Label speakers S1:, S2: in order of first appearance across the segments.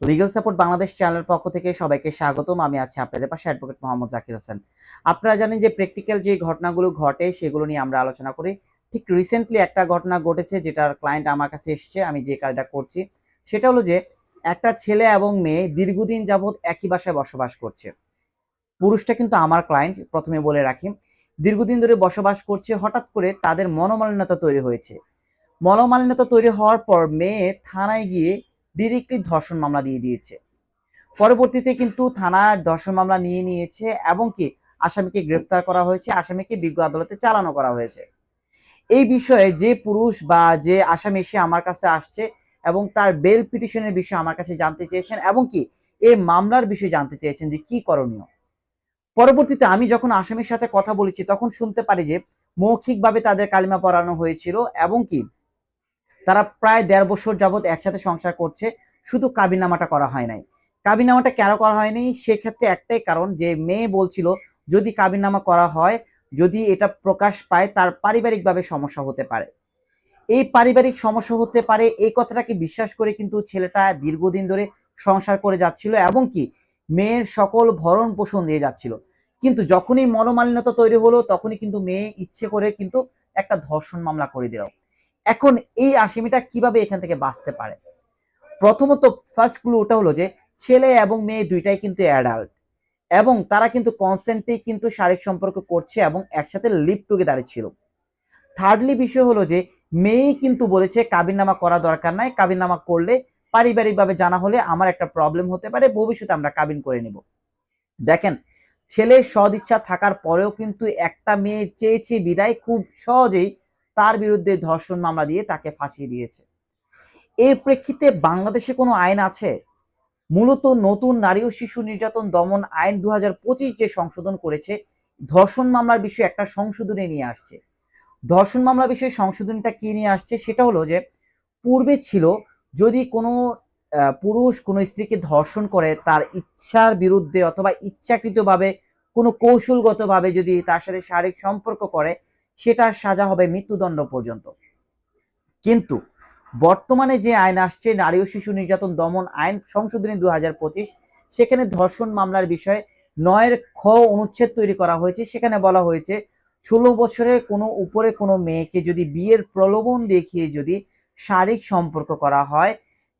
S1: Legal support Bangladesh চ্যানেলের পক্ষ থেকে সবাইকে স্বাগতম। আমি আছি আপনাদের পাশে অ্যাডভোকেট মোহাম্মদ জাকির হোসেন। আপনারা জানেন যে প্র্যাকটিক্যাল যে ঘটনাগুলো ঘটে, সেগুলো নিয়ে আমরা আলোচনা করি। ঠিক রিসেন্টলি একটা ঘটনা ঘটেছে যেটার ক্লায়েন্ট আমার কাছে এসেছে, আমি যে কাজটা করছি, সেটা হলো যে একটা ছেলে এবং মেয়ে দীর্ঘদিন যাবৎ একই বাসায় বসবাস করছে। পুরুষটা কিন্তু আমার ক্লায়েন্ট প্রথমে বলে রাখি। দীর্ঘদিন ধরে বসবাস করছে, হঠাৎ করে তাদের মনোমালিন্যতা তৈরি হয়েছে। মনোমালিন্যতা তৈরি হওয়ার পর মেয়ে থানায় গিয়ে ডিরেক্টলি ধর্ষণ মামলা দিয়ে দিয়েছে। পরবর্তীতে কিন্তু থানার ধর্ষণ মামলা নিয়ে নিয়েছে এবং কি আসামিকে গ্রেফতার করা হয়েছে, আসামিকে বিজ্ঞ আদালতে চালানো করা হয়েছে। এই বিষয়ে যে পুরুষ বা যে আসামি সে আমার কাছে আসছে এবং তার বেল পিটিশনের বিষয়ে আমার কাছে জানতে চেয়েছেন এবং কি এই মামলার বিষয়ে জানতে চেয়েছেন যে কি করণীয়। পরবর্তীতে আমি যখন আসামির সাথে কথা বলেছি তখন শুনতে পারি যে মৌখিকভাবে তাদের কালিমা পড়ানো হয়েছিল এবং কি তারা প্রায় দেড় বছর যাবৎ একসাথে সংসার করছে, শুধু কাবিনামাটা করা হয় নাই। কাবিনামাটা কেন করা হয়নি? সেক্ষেত্রে একটাই কারণ যে মেয়ে বলছিল, যদি কাবিনামা করা হয়, যদি এটা প্রকাশ পায়, তার পারিবারিকভাবে সমস্যা হতে পারে। এই পারিবারিক সমস্যা হতে পারে, এই কথাটাকে বিশ্বাস করে কিন্তু ছেলেটা দীর্ঘদিন ধরে সংসার করে যাচ্ছিল এবং কি মেয়ের সকল ভরণ পোষণ দিয়ে যাচ্ছিল। কিন্তু যখনই মনোমালিন্যতা তৈরি হলো, তখনই কিন্তু মেয়ে ইচ্ছে করে কিন্তু একটা ধর্ষণ মামলা করে দিল। এখন এই আসামিটা কীভাবে এখান থেকে বাঁচতে পারে? প্রথমত ফার্স্ট ক্লু ওটা হলো যে, ছেলে এবং মেয়ে দুইটাই কিন্তু অ্যাডাল্ট এবং তারা কিন্তু কনসেন্টে কিন্তু শারীরিক সম্পর্ক করছে এবং একসাথে লিভ টুগেদারে ছিল। থার্ডলি বিষয় হলো যে মেয়ে কিন্তু বলেছে কাবিননামা করা দরকার নাই, কাবিননামা করলে পারিবারিকভাবে জানা হলে আমার একটা প্রবলেম হতে পারে, ভবিষ্যতে আমরা কাবিন করে নেব। দেখেন, ছেলের সদিচ্ছা থাকার পরেও কিন্তু একটা মেয়ে চেয়েছে বিদায়, খুব সহজেই তার বিরুদ্ধে ধর্ষণ মামলা দিয়ে তাকে ফাঁসিয়ে দিয়েছে। এর প্রেক্ষিতে বাংলাদেশে কোনো আইন আছে? মূলত নতুন নারী ও শিশু নির্যাতন দমন আইন দু যে সংশোধন করেছে, ধর্ষণ মামলার বিষয়ে একটা সংশোধনী নিয়ে আসছে। ধর্ষণ মামলা বিষয়ে সংশোধনীটা কি নিয়ে আসছে? সেটা হলো যে, পূর্বে ছিল যদি কোনো পুরুষ কোনো স্ত্রীকে ধর্ষণ করে, তার ইচ্ছার বিরুদ্ধে অথবা ইচ্ছাকৃতভাবে কোনো কৌশলগতভাবে যদি তার সাথে শারীরিক সম্পর্ক করে সেটার সাজা হবে মৃত্যুদণ্ড পর্যন্ত। কিন্তু বর্তমানে যে আইন আসছে, নারী ও শিশু নির্যাতন দমন আইন সংশোধনী দু পঁচিশ, সেখানে ধর্ষণ মামলার বিষয়ে নয়ের খ অনুচ্ছেদ তৈরি করা হয়েছে। সেখানে বলা হয়েছে, ষোলো বছরের কোনো উপরে কোনো মেয়েকে যদি বিয়ের প্রলোভন দেখিয়ে যদি শারীরিক সম্পর্ক করা হয়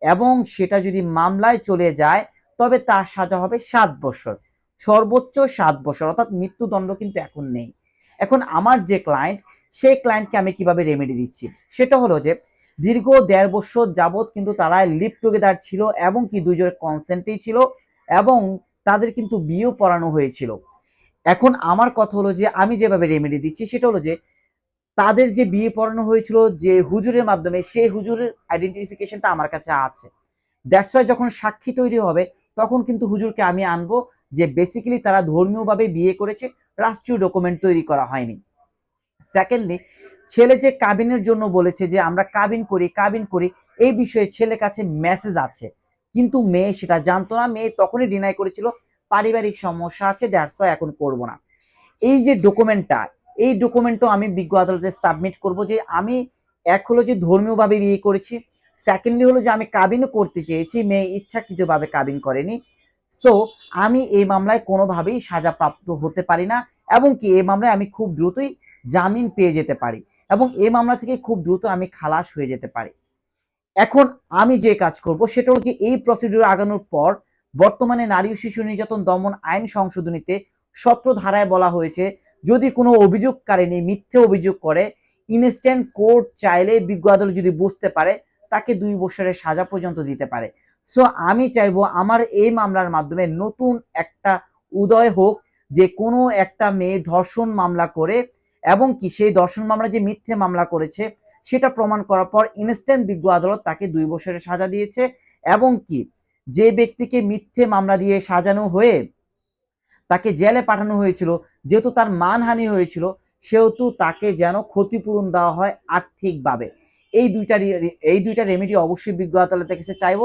S1: এবং সেটা যদি মামলায় চলে যায়, তবে তার সাজা হবে সাত বছর। সর্বোচ্চ সাত বছর, অর্থাৎ মৃত্যুদণ্ড কিন্তু এখন নেই। এখন আমার যে ক্লায়েন্ট সেই ক্লায়েন্টকে আমি কীভাবে রেমেডি দিচ্ছি? সেটা হলো যে, দীর্ঘ দেড় বছর যাবৎ কিন্তু তারা লিভ টুগেদার ছিল এবং কি দুজনের কনসেন্টেই ছিল এবং তাদের কিন্তু বিয়েও পড়ানো হয়েছিল। এখন আমার কথা হলো যে, আমি যেভাবে রেমেডি দিচ্ছি সেটা হলো যে, তাদের যে বিয়ে পড়ানো হয়েছিল যে হুজুরের মাধ্যমে, সেই হুজুরের আইডেন্টিফিকেশনটা আমার কাছে আছে। দ্যাটস যখন সাক্ষী তৈরি হবে, তখন কিন্তু হুজুরকে আমি আনব যে বেসিক্যালি তারা ধর্মীয়ভাবে বিয়ে করেছে, রাষ্ট্রীয় ডকুমেন্ট তৈরি করা হয়নি। সেকেন্ডলি ছেলে যে কাবিনের জন্য বলেছে যে আমরা কাবিন করি কাবিন করি, এই বিষয়ে ছেলের কাছে মেসেজ আছে। কিন্তু মেয়ে সেটা জানতো না, মেয়ে তখনই ডিনাই করেছিল, পারিবারিক সমস্যা আছে ওয়াই এখন করব না। এই যে ডকুমেন্টটা এই ডকুমেন্টও আমি বিজ্ঞ আদালতে সাবমিট করব যে আমি এক হলো যে ধর্মীয়ভাবে বিয়ে করেছি সেকেন্ডলি হলো যে আমি কাবিনও করতে চেয়েছি, মেয়ে ইচ্ছাকৃতভাবে কাবিন করেনি। সো আমি এই মামলায় কোনোভাবেই সাজাপ্রাপ্ত হতে পারি না এবং কি এই মামলায় আমি খুব দ্রুতই জামিন পেয়ে যেতে পারি এবং এই মামলা থেকে খুব দ্রুত আমি খালাস হয়ে যেতে পারি। এখন আমি যে কাজ করব সেটা হলো যে এই প্রসিডিউর আগানোর পর বর্তমানে নারী ও শিশু নির্যাতন দমন আইন সংশোধনীতে সত্র ধারায় বলা হয়েছে, যদি কোনো অভিযোগকারিনী মিথ্যে অভিযোগ করে ইনস্ট্যান্ট কোর্ট চাইলে বিজ্ঞ আদালত যদি বুঝতে পারে, তাকে দুই বছরের সাজা পর্যন্ত দিতে পারে। সো আমি চাইব আমার এই মামলার মাধ্যমে নতুন একটা উদয় হোক যে কোনো একটা মেয়ে ধর্ষণ মামলা করে এবং কি সেই ধর্ষণ মামলা যে মিথ্যে মামলা করেছে সেটা প্রমাণ করার পর ইনস্ট্যান্ট বিজ্ঞ আদালত তাকে দুই বছরের সাজা দিয়েছে এবং কি যে ব্যক্তিকে মিথ্যে মামলা দিয়ে সাজানো হয়ে তাকে জেলে পাঠানো হয়েছিল, যেহেতু তার মানহানি হয়েছিল, সেহেতু তাকে যেন ক্ষতিপূরণ দেওয়া হয় আর্থিকভাবে। এই দুইটা এই দুইটা রেমেডি অবশ্যই বিজ্ঞ আদালতের কাছে চাইব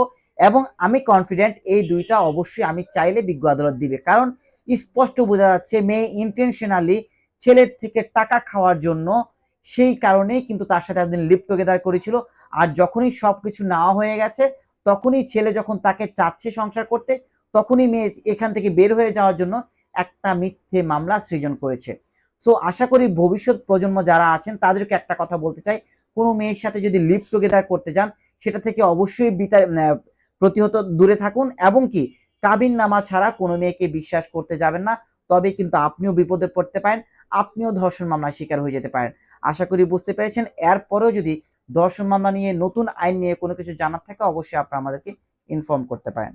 S1: এবং আমি কনফিডেন্ট এই দুইটা অবশ্যই আমি চাইলে বিজ্ঞ আদালত দিবে। কারণ স্পষ্ট বোঝা যাচ্ছে মেয়ে ইন্টেনশনালি ছেলের থেকে টাকা খাওয়ার জন্য সেই কারণেই কিন্তু তার সাথে একদিন লিপ টুগেদার করেছিল। আর যখনই সব কিছু নেওয়া হয়ে গেছে, তখনই ছেলে যখন তাকে চাচ্ছে সংসার করতে, তখনই মেয়ে এখান থেকে বের হয়ে যাওয়ার জন্য একটা মিথ্যে মামলা সৃজন করেছে। সো আশা করি ভবিষ্যৎ প্রজন্ম যারা আছেন, তাদেরকে একটা কথা বলতে চাই। কোনো মেয়ের সাথে যদি লিভ টুগেদার করতে যান, সেটা থেকে অবশ্যই বিতা- প্রতিহত দূরে থাকুন এবং কি কাবিন নামা ছাড়া কোনো মেয়েকে বিশ্বাস করতে যাবেন না, তবে কিন্তু আপনিও বিপদে পড়তে পারেন, আপনিও ধর্ষণ মামলার শিকার হয়ে যেতে পারেন। আশা করি বুঝতে পেরেছেন, এরপরেও যদি ধর্ষণ মামলা নিয়ে নতুন আইন নিয়ে কোনো কিছু জানার থাকে, অবশ্যই আপনারা আমাদেরকে ইনফর্ম করতে পারেন।